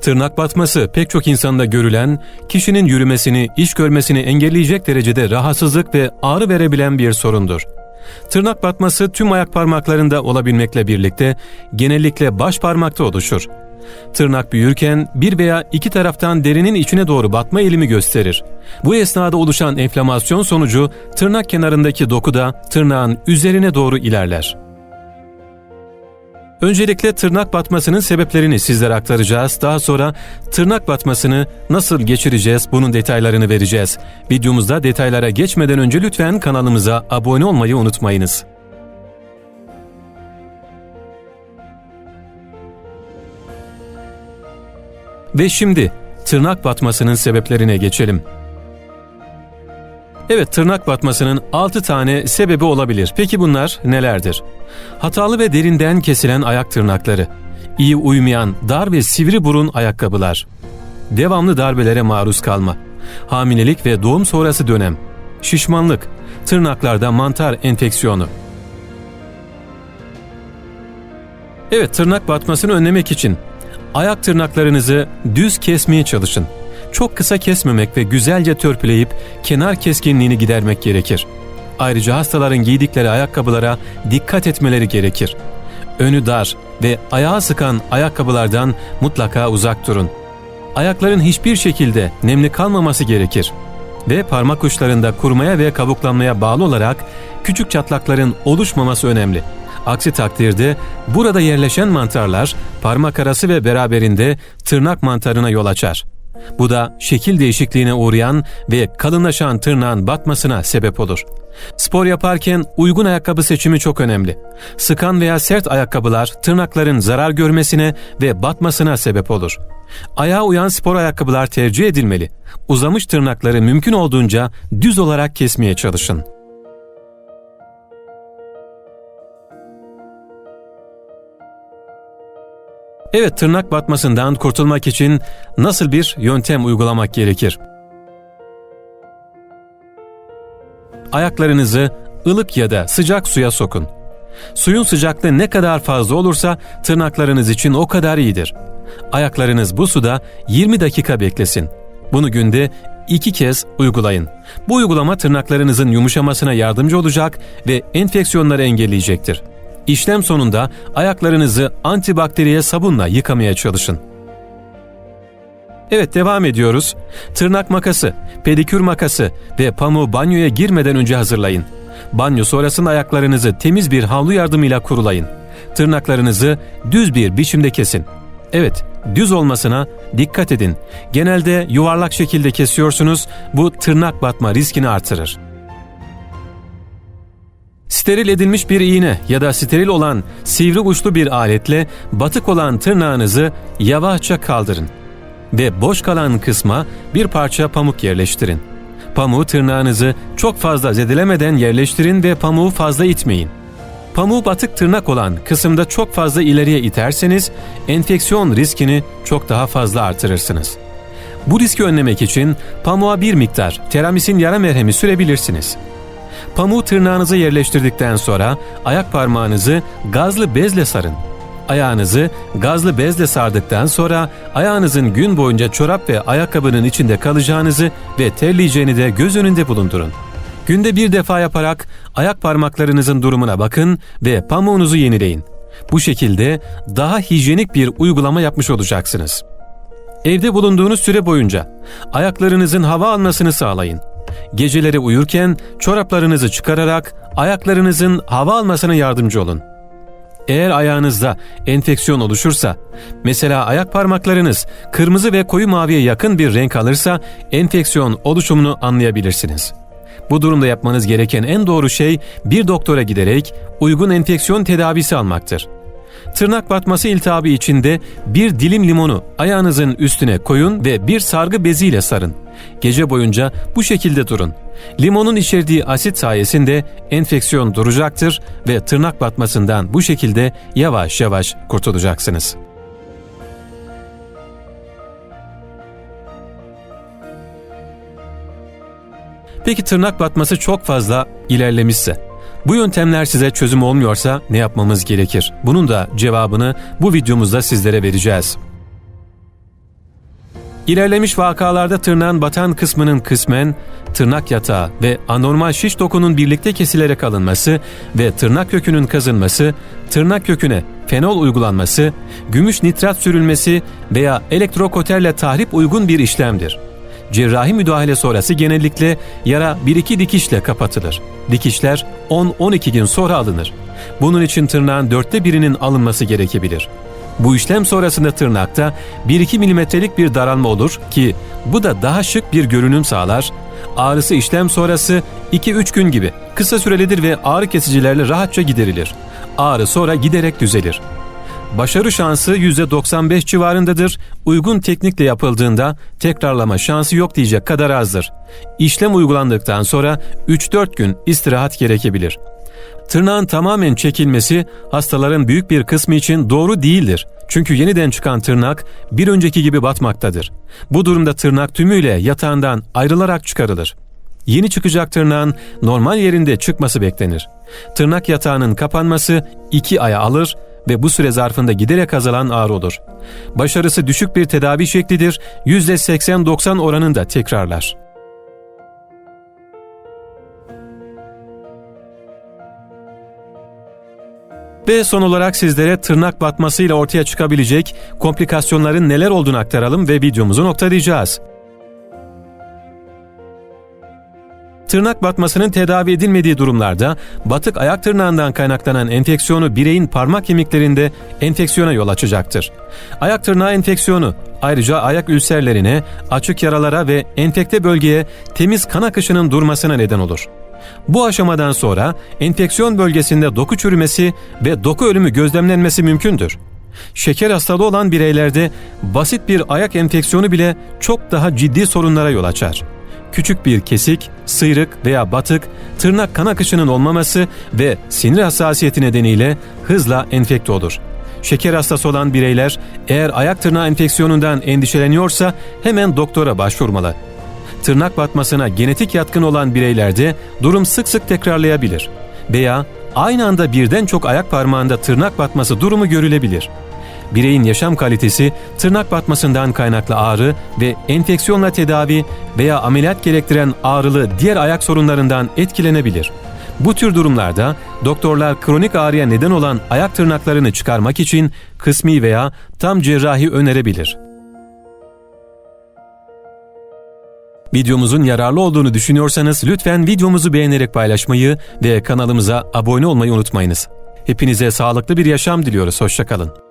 Tırnak batması pek çok insanda görülen, kişinin yürümesini, iş görmesini engelleyecek derecede rahatsızlık ve ağrı verebilen bir sorundur. Tırnak batması tüm ayak parmaklarında olabilmekle birlikte genellikle baş parmakta oluşur. Tırnak büyürken bir veya iki taraftan derinin içine doğru batma eğilimi gösterir. Bu esnada oluşan enflamasyon sonucu tırnak kenarındaki dokuda tırnağın üzerine doğru ilerler. Öncelikle tırnak batmasının sebeplerini sizlere aktaracağız. Daha sonra tırnak batmasını nasıl geçireceğiz bunun detaylarını vereceğiz. Videomuzda detaylara geçmeden önce lütfen kanalımıza abone olmayı unutmayınız. Ve şimdi tırnak batmasının sebeplerine geçelim. Evet tırnak batmasının 6 tane sebebi olabilir. Peki bunlar nelerdir? Hatalı ve derinden kesilen ayak tırnakları, iyi uymayan dar ve sivri burun ayakkabılar, devamlı darbelere maruz kalma, hamilelik ve doğum sonrası dönem, şişmanlık, tırnaklarda mantar enfeksiyonu. Evet tırnak batmasını önlemek için ayak tırnaklarınızı düz kesmeye çalışın çok kısa kesmemek ve güzelce törpüleyip kenar keskinliğini gidermek gerekir. Ayrıca hastaların giydikleri ayakkabılara dikkat etmeleri gerekir. Önü dar ve ayağı sıkan ayakkabılardan mutlaka uzak durun. Ayakların hiçbir şekilde nemli kalmaması gerekir ve parmak uçlarında kurumaya ve kabuklanmaya bağlı olarak küçük çatlakların oluşmaması önemli. Aksi takdirde burada yerleşen mantarlar parmak arası ve beraberinde tırnak mantarına yol açar. Bu da şekil değişikliğine uğrayan ve kalınlaşan tırnağın batmasına sebep olur. Spor yaparken uygun ayakkabı seçimi çok önemli. Sıkan veya sert ayakkabılar tırnakların zarar görmesine ve batmasına sebep olur. Ayağa uyan spor ayakkabılar tercih edilmeli. Uzamış tırnakları mümkün olduğunca düz olarak kesmeye çalışın. Evet tırnak batmasından kurtulmak için nasıl bir yöntem uygulamak gerekir? Ayaklarınızı ılık ya da sıcak suya sokun. Suyun sıcaklığı ne kadar fazla olursa tırnaklarınız için o kadar iyidir. Ayaklarınız bu suda 20 dakika beklesin. Bunu günde iki kez uygulayın. Bu uygulama tırnaklarınızın yumuşamasına yardımcı olacak ve enfeksiyonları engelleyecektir. İşlem sonunda ayaklarınızı antibakteriye sabunla yıkamaya çalışın. Evet devam ediyoruz. Tırnak makası, pedikür makası ve pamuğu banyoya girmeden önce hazırlayın. Banyo sonrasında ayaklarınızı temiz bir havlu yardımıyla kurulayın. Tırnaklarınızı düz bir biçimde kesin. Evet, düz olmasına dikkat edin. Genelde yuvarlak şekilde kesiyorsunuz. Bu tırnak batma riskini artırır. Steril edilmiş bir iğne ya da steril olan sivri uçlu bir aletle batık olan tırnağınızı yavaşça kaldırın ve boş kalan kısma bir parça pamuk yerleştirin. Pamuğu tırnağınızı çok fazla zedelemeden yerleştirin ve pamuğu fazla itmeyin. Pamuğu batık tırnak olan kısımda çok fazla ileriye iterseniz enfeksiyon riskini çok daha fazla artırırsınız. Bu riski önlemek için pamuğa bir miktar teramisin yara merhemi sürebilirsiniz.'' Pamuğu tırnağınıza yerleştirdikten sonra ayak parmağınızı gazlı bezle sarın. Ayağınızı gazlı bezle sardıktan sonra ayağınızın gün boyunca çorap ve ayakkabının içinde kalacağınızı ve terleyeceğini de göz önünde bulundurun. Günde bir defa yaparak ayak parmaklarınızın durumuna bakın ve pamuğunuzu yenileyin. Bu şekilde daha hijyenik bir uygulama yapmış olacaksınız. Evde bulunduğunuz süre boyunca ayaklarınızın hava almasını sağlayın. Geceleri uyurken çoraplarınızı çıkararak ayaklarınızın hava almasına yardımcı olun. Eğer ayağınızda enfeksiyon oluşursa, mesela ayak parmaklarınız kırmızı ve koyu maviye yakın bir renk alırsa enfeksiyon oluşumunu anlayabilirsiniz. Bu durumda yapmanız gereken en doğru şey bir doktora giderek uygun enfeksiyon tedavisi almaktır. Tırnak batması iltihabı içinde bir dilim limonu ayağınızın üstüne koyun ve bir sargı beziyle sarın. Gece boyunca bu şekilde durun. Limonun içerdiği asit sayesinde enfeksiyon duracaktır ve tırnak batmasından bu şekilde yavaş yavaş kurtulacaksınız. Peki tırnak batması çok fazla ilerlemişse bu yöntemler size çözüm olmuyorsa ne yapmamız gerekir? Bunun da cevabını bu videomuzda sizlere vereceğiz. İlerlemiş vakalarda tırnağın batan kısmının kısmen, tırnak yatağı ve anormal şiş dokunun birlikte kesilerek alınması ve tırnak kökünün kazınması, tırnak köküne fenol uygulanması, gümüş nitrat sürülmesi veya elektrokoterle tahrip uygun bir işlemdir. Cerrahi müdahale sonrası genellikle yara 1-2 dikişle kapatılır. Dikişler 10-12 gün sonra alınır. Bunun için tırnağın dörtte birinin alınması gerekebilir. Bu işlem sonrasında tırnakta 1-2 milimetrelik bir daralma olur ki bu da daha şık bir görünüm sağlar. Ağrısı işlem sonrası 2-3 gün gibi kısa sürelidir ve ağrı kesicilerle rahatça giderilir. Ağrı sonra giderek düzelir. Başarı şansı %95 civarındadır. Uygun teknikle yapıldığında tekrarlama şansı yok diyecek kadar azdır. İşlem uygulandıktan sonra 3-4 gün istirahat gerekebilir. Tırnağın tamamen çekilmesi hastaların büyük bir kısmı için doğru değildir. Çünkü yeniden çıkan tırnak bir önceki gibi batmaktadır. Bu durumda tırnak tümüyle yatağından ayrılarak çıkarılır. Yeni çıkacak tırnağın normal yerinde çıkması beklenir. Tırnak yatağının kapanması 2 aya alır ve bu süre zarfında giderek azalan ağrı olur. Başarısı düşük bir tedavi şeklidir, %80-90 oranında tekrarlar. Ve son olarak sizlere tırnak batmasıyla ortaya çıkabilecek komplikasyonların neler olduğunu aktaralım ve videomuzu noktalayacağız. Tırnak batmasının tedavi edilmediği durumlarda batık ayak tırnağından kaynaklanan enfeksiyonu bireyin parmak kemiklerinde enfeksiyona yol açacaktır. Ayak tırnağı enfeksiyonu ayrıca ayak ülserlerine, açık yaralara ve enfekte bölgeye temiz kan akışının durmasına neden olur. Bu aşamadan sonra enfeksiyon bölgesinde doku çürümesi ve doku ölümü gözlemlenmesi mümkündür. Şeker hastalığı olan bireylerde basit bir ayak enfeksiyonu bile çok daha ciddi sorunlara yol açar. Küçük bir kesik, sıyrık veya batık, tırnak kan akışının olmaması ve sinir hassasiyeti nedeniyle hızla enfekte olur. Şeker hastası olan bireyler eğer ayak tırnağı enfeksiyonundan endişeleniyorsa hemen doktora başvurmalı. Tırnak batmasına genetik yatkın olan bireylerde durum sık sık tekrarlayabilir veya aynı anda birden çok ayak parmağında tırnak batması durumu görülebilir. Bireyin yaşam kalitesi tırnak batmasından kaynaklı ağrı ve enfeksiyonla tedavi veya ameliyat gerektiren ağrılı diğer ayak sorunlarından etkilenebilir. Bu tür durumlarda doktorlar kronik ağrıya neden olan ayak tırnaklarını çıkarmak için kısmi veya tam cerrahi önerebilir. Videomuzun yararlı olduğunu düşünüyorsanız lütfen videomuzu beğenerek paylaşmayı ve kanalımıza abone olmayı unutmayınız. Hepinize sağlıklı bir yaşam diliyoruz. Hoşçakalın.